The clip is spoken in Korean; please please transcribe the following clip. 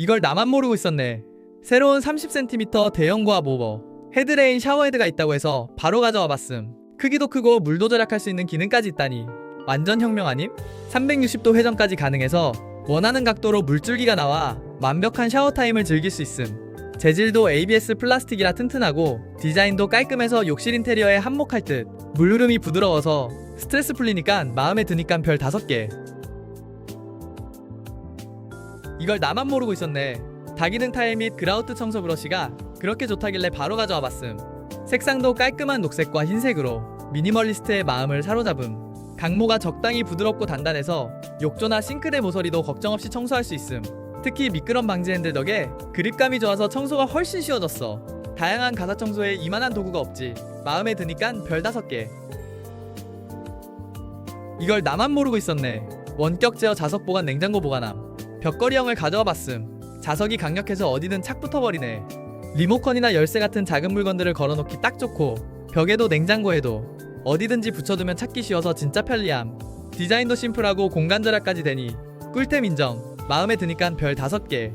이걸 나만 모르고 있었네. 새로운 30cm 대형 고압 오버. 헤드레인 샤워헤드가 있다고 해서 바로 가져와 봤음. 크기도 크고 물도 절약할 수 있는 기능까지 있다니. 완전 혁명 아님? 360도 회전까지 가능해서 원하는 각도로 물줄기가 나와 완벽한 샤워 타임을 즐길 수 있음. 재질도 ABS 플라스틱이라 튼튼하고 디자인도 깔끔해서 욕실 인테리어에 한몫할 듯. 물 흐름이 부드러워서 스트레스 풀리니까 마음에 드니까 별 5개. 이걸 나만 모르고 있었네. 다기능 타일 및 그라우트 청소 브러쉬가 그렇게 좋다길래 바로 가져와 봤음. 색상도 깔끔한 녹색과 흰색으로 미니멀리스트의 마음을 사로잡음. 강모가 적당히 부드럽고 단단해서 욕조나 싱크대 모서리도 걱정 없이 청소할 수 있음. 특히 미끄럼 방지 핸들 덕에 그립감이 좋아서 청소가 훨씬 쉬워졌어. 다양한 가사 청소에 이만한 도구가 없지. 마음에 드니깐 별 다섯 개. 이걸 나만 모르고 있었네. 원격 제어 자석 보관 냉장고 보관함. 벽걸이형을 가져와 봤음. 자석이 강력해서 어디든 착 붙어버리네. 리모컨이나 열쇠 같은 작은 물건들을 걸어놓기 딱 좋고 벽에도 냉장고에도 어디든지 붙여두면 찾기 쉬워서 진짜 편리함. 디자인도 심플하고 공간 절약까지 되니 꿀템 인정. 마음에 드니깐 별 다섯 개.